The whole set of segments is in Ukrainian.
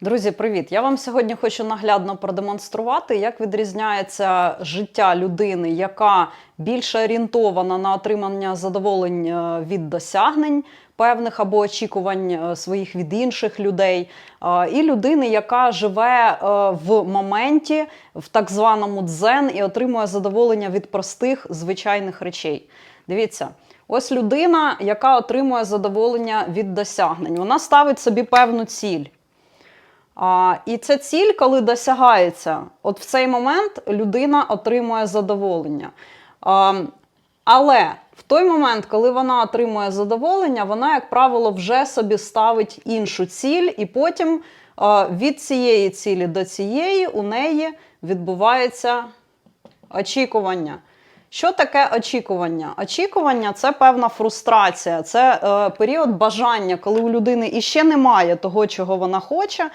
Друзі, привіт! Я вам сьогодні хочу наглядно продемонструвати, як відрізняється життя людини, яка більше орієнтована на отримання задоволень е, від досягнень певних або очікувань е, своїх від інших людей, е, і людини, яка живе в моменті, в так званому дзен і отримує задоволення від простих звичайних речей. Дивіться. Ось людина, яка отримує задоволення від досягнень. Вона ставить собі певну ціль. А, і ця ціль, коли досягається, от в цей момент людина отримує задоволення. А, але в той момент, коли вона отримує задоволення, вона, як правило, вже собі ставить іншу ціль, і потім а, від цієї цілі до цієї у неї відбувається очікування. Що таке очікування? Очікування це певна фрустрація, це е, період бажання, коли у людини іще немає того, чого вона хоче,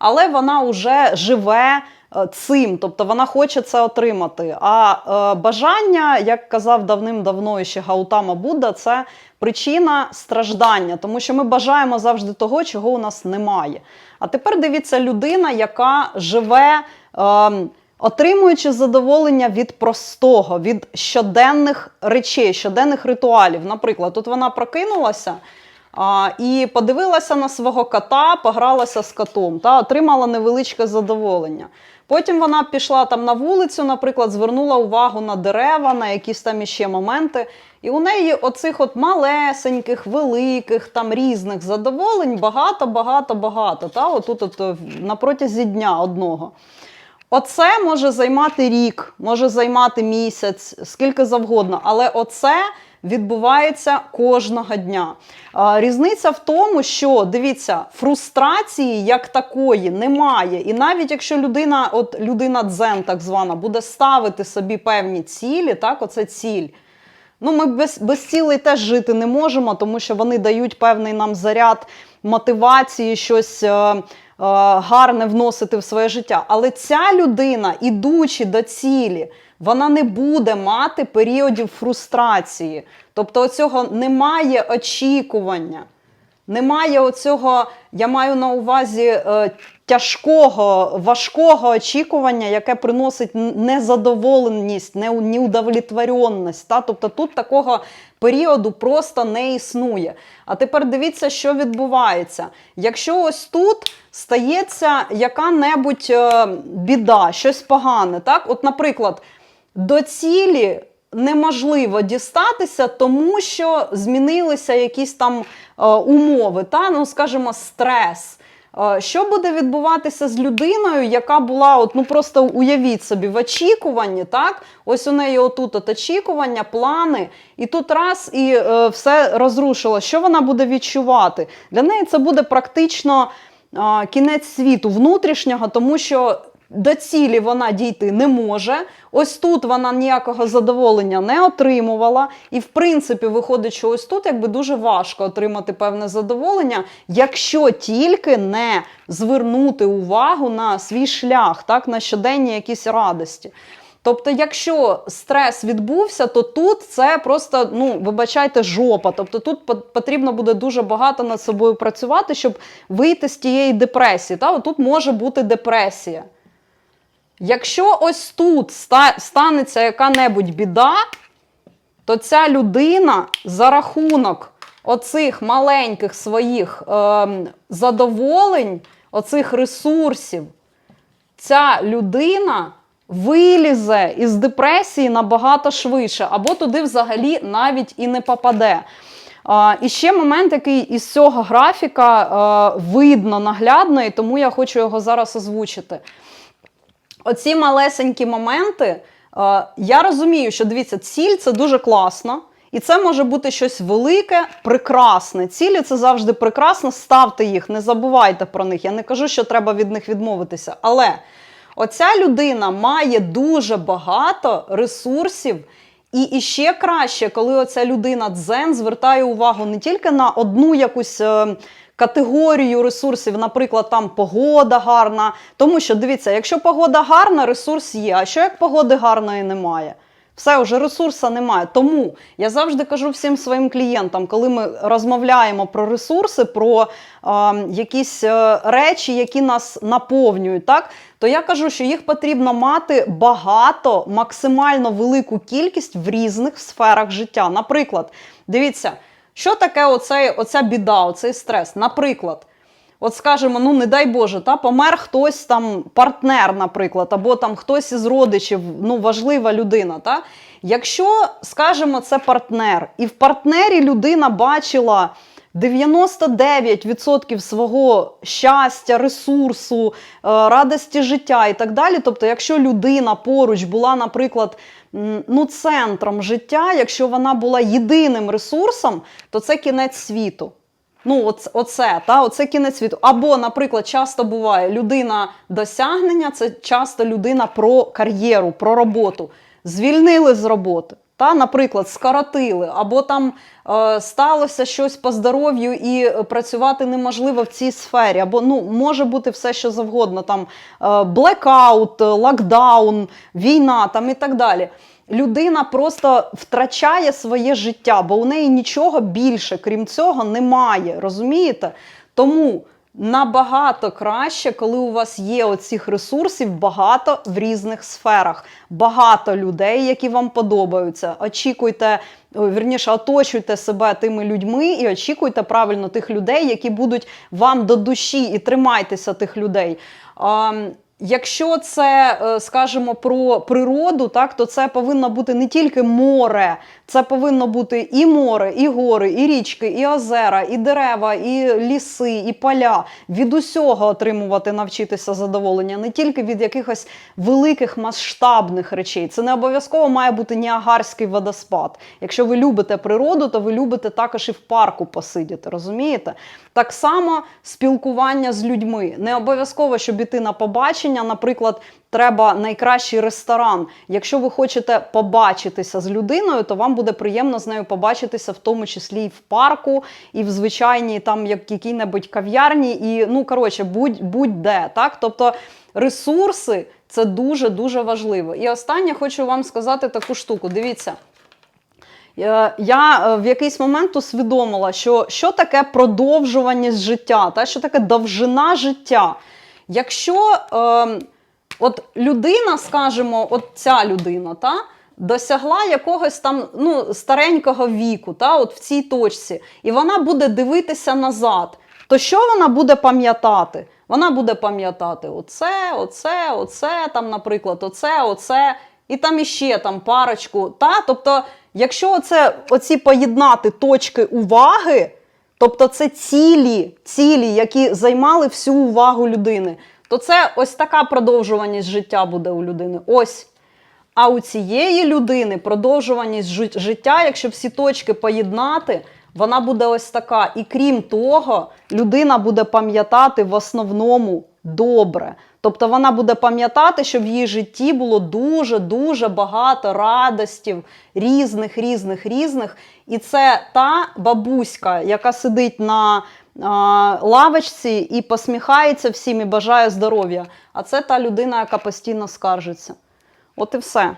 але вона вже живе е, цим, тобто вона хоче це отримати. А е, бажання, як казав давним-давно ще Гаутама Будда, це причина страждання, тому що ми бажаємо завжди того, чого у нас немає. А тепер дивіться людина, яка живе. Е, Отримуючи задоволення від простого, від щоденних речей, щоденних ритуалів. Наприклад, тут вона прокинулася а, і подивилася на свого кота, погралася з котом та отримала невеличке задоволення. Потім вона пішла там на вулицю, наприклад, звернула увагу на дерева, на якісь там іще моменти. І у неї оцих от малесеньких, великих, там різних задоволень багато, багато, багато. Та, отут от, е, на протязі дня одного. Оце може займати рік, може займати місяць, скільки завгодно, але оце відбувається кожного дня. Різниця в тому, що дивіться, фрустрації як такої немає. І навіть якщо людина, от людина дзен, так звана, буде ставити собі певні цілі, так, оце ціль. Ну, ми без, без цілей теж жити не можемо, тому що вони дають певний нам заряд мотивації, щось. е, гарне вносити в своє життя. Але ця людина, ідучи до цілі, вона не буде мати періодів фрустрації. Тобто, оцього немає очікування. Немає оцього, я маю на увазі е, тяжкого, важкого очікування, яке приносить незадоволеність, неудовлетворенність. Та? Тобто тут такого періоду просто не існує. А тепер дивіться, що відбувається. Якщо ось тут стається яка-небудь е, біда, щось погане, так? От, наприклад, до цілі неможливо дістатися, тому що змінилися якісь там е, умови, та, ну, скажімо, стрес. Що буде відбуватися з людиною, яка була, от, ну просто уявіть собі, в очікуванні, так? Ось у неї отут от очікування, плани, і тут раз і е, все розрушило. Що вона буде відчувати? Для неї це буде практично е, кінець світу внутрішнього, тому що до цілі вона дійти не може. Ось тут вона ніякого задоволення не отримувала. І, в принципі, виходить, що ось тут якби дуже важко отримати певне задоволення, якщо тільки не звернути увагу на свій шлях, так, на щоденні якісь радості. Тобто, якщо стрес відбувся, то тут це просто, ну, вибачайте, жопа. Тобто тут потрібно буде дуже багато над собою працювати, щоб вийти з тієї депресії. Та? Тут може бути депресія. Якщо ось тут станеться яка-небудь біда, то ця людина за рахунок оцих маленьких своїх е, задоволень, оцих ресурсів, ця людина вилізе із депресії набагато швидше, або туди взагалі навіть і не попаде. Uh, і ще момент, який із цього графіка uh, видно наглядно, і тому я хочу його зараз озвучити. Оці малесенькі моменти, е, я розумію, що дивіться, ціль це дуже класно. І це може бути щось велике, прекрасне. Цілі це завжди прекрасно. Ставте їх, не забувайте про них. Я не кажу, що треба від них відмовитися. Але оця людина має дуже багато ресурсів. І іще краще, коли оця людина дзен звертає увагу не тільки на одну якусь е, категорію ресурсів, наприклад, там погода гарна. Тому що дивіться, якщо погода гарна, ресурс є. А що як погоди гарної немає? Все, вже ресурсу немає. Тому я завжди кажу всім своїм клієнтам, коли ми розмовляємо про ресурси, про е, якісь речі, які нас наповнюють, так то я кажу, що їх потрібно мати багато, максимально велику кількість в різних сферах життя. Наприклад, дивіться, що таке оцей, оця біда, оцей стрес. Наприклад. От скажемо, ну не дай Боже, та помер хтось там, партнер, наприклад, або там хтось із родичів, ну важлива людина. Та? Якщо, скажемо, це партнер, і в партнері людина бачила 99% свого щастя, ресурсу, е, радості життя і так далі. Тобто, якщо людина поруч була, наприклад, ну, центром життя, якщо вона була єдиним ресурсом, то це кінець світу. Ну, оце, оце, та, оце кінець світу. Або, наприклад, часто буває людина досягнення, це часто людина про кар'єру, про роботу. Звільнили з роботи. Та, наприклад, скоротили, або там е, сталося щось по здоров'ю і працювати неможливо в цій сфері, або ну може бути все, що завгодно, там е, блекаут, локдаун, війна там і так далі. Людина просто втрачає своє життя, бо у неї нічого більше, крім цього, немає. Розумієте? Тому набагато краще, коли у вас є оцих ресурсів багато в різних сферах, багато людей, які вам подобаються. Очікуйте, вірніше, оточуйте себе тими людьми і очікуйте правильно тих людей, які будуть вам до душі, і тримайтеся тих людей. Якщо це, е, скажімо, про природу, так то це повинно бути не тільки море, це повинно бути і море, і гори, і річки, і озера, і дерева, і ліси, і поля. Від усього отримувати, навчитися задоволення, не тільки від якихось великих масштабних речей. Це не обов'язково має бути Ніагарський водоспад. Якщо ви любите природу, то ви любите також і в парку посидіти, розумієте? Так само спілкування з людьми. Не обов'язково, щоб іти на побачення, наприклад. Треба найкращий ресторан. Якщо ви хочете побачитися з людиною, то вам буде приємно з нею побачитися, в тому числі і в парку, і в звичайній там як якій-небудь кав'ярні, і ну коротше, будь, будь-де. Так? Тобто ресурси це дуже дуже важливо. І останнє хочу вам сказати таку штуку. Дивіться. Я е, в якийсь момент усвідомила, що що таке продовжуваність життя, та що таке довжина життя. Якщо е, от людина, скажімо, от ця людина, та, досягла якогось там ну, старенького віку, та, от в цій точці, і вона буде дивитися назад, то що вона буде пам'ятати? Вона буде пам'ятати оце, оце, оце, там, наприклад, оце, оце, і там іще там парочку. Та? Тобто, якщо оце, оці поєднати точки уваги, тобто це цілі, цілі, які займали всю увагу людини, то це ось така продовжуваність життя буде у людини. Ось. А у цієї людини продовжуваність життя, якщо всі точки поєднати, вона буде ось така. І крім того, людина буде пам'ятати в основному добре. Тобто вона буде пам'ятати, що в її житті було дуже-дуже багато радостів, різних, різних, різних. І це та бабуська, яка сидить на а, лавочці і посміхається всім і бажає здоров'я. А це та людина, яка постійно скаржиться. От і все.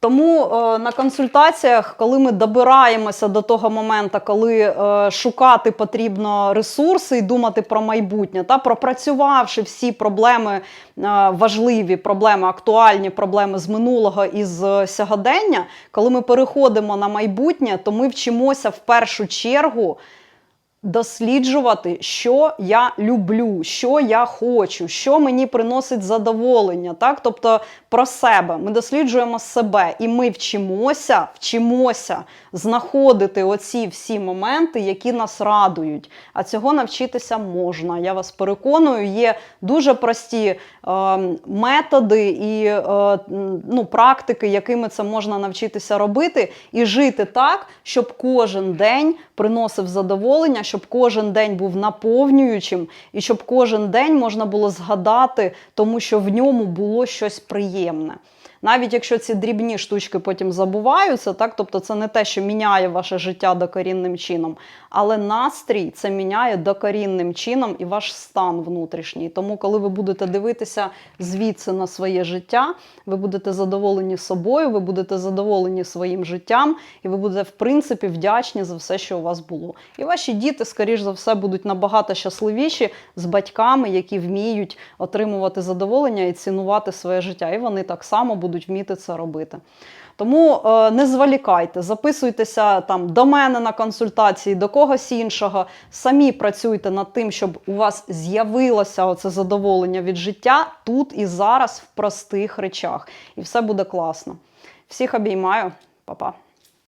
Тому е, на консультаціях, коли ми добираємося до того моменту, коли е, шукати потрібно ресурси і думати про майбутнє, та пропрацювавши всі проблеми, е, важливі проблеми, актуальні проблеми з минулого і з сьогодення, коли ми переходимо на майбутнє, то ми вчимося в першу чергу досліджувати, що я люблю, що я хочу, що мені приносить задоволення. Так? Тобто про себе. Ми досліджуємо себе і ми вчимося, вчимося знаходити оці всі моменти, які нас радують. А цього навчитися можна. Я вас переконую, є дуже прості е, методи і е, ну, практики, якими це можна навчитися робити, і жити так, щоб кожен день приносив задоволення, щоб кожен день був наповнюючим, і щоб кожен день можна було згадати, тому що в ньому було щось приємне. Навіть якщо ці дрібні штучки потім забуваються, так тобто це не те, що міняє ваше життя докорінним чином, але настрій це міняє докорінним чином і ваш стан внутрішній. Тому, коли ви будете дивитися звідси на своє життя, ви будете задоволені собою, ви будете задоволені своїм життям, і ви будете, в принципі, вдячні за все, що у вас було. І ваші діти, скоріш за все, будуть набагато щасливіші з батьками, які вміють отримувати задоволення і цінувати своє життя. І вони так само будуть вміти це робити. Тому е, не зволікайте, записуйтеся там до мене на консультації, до когось іншого. Самі працюйте над тим, щоб у вас з'явилося оце задоволення від життя тут і зараз в простих речах. І все буде класно. Всіх обіймаю, Па-па.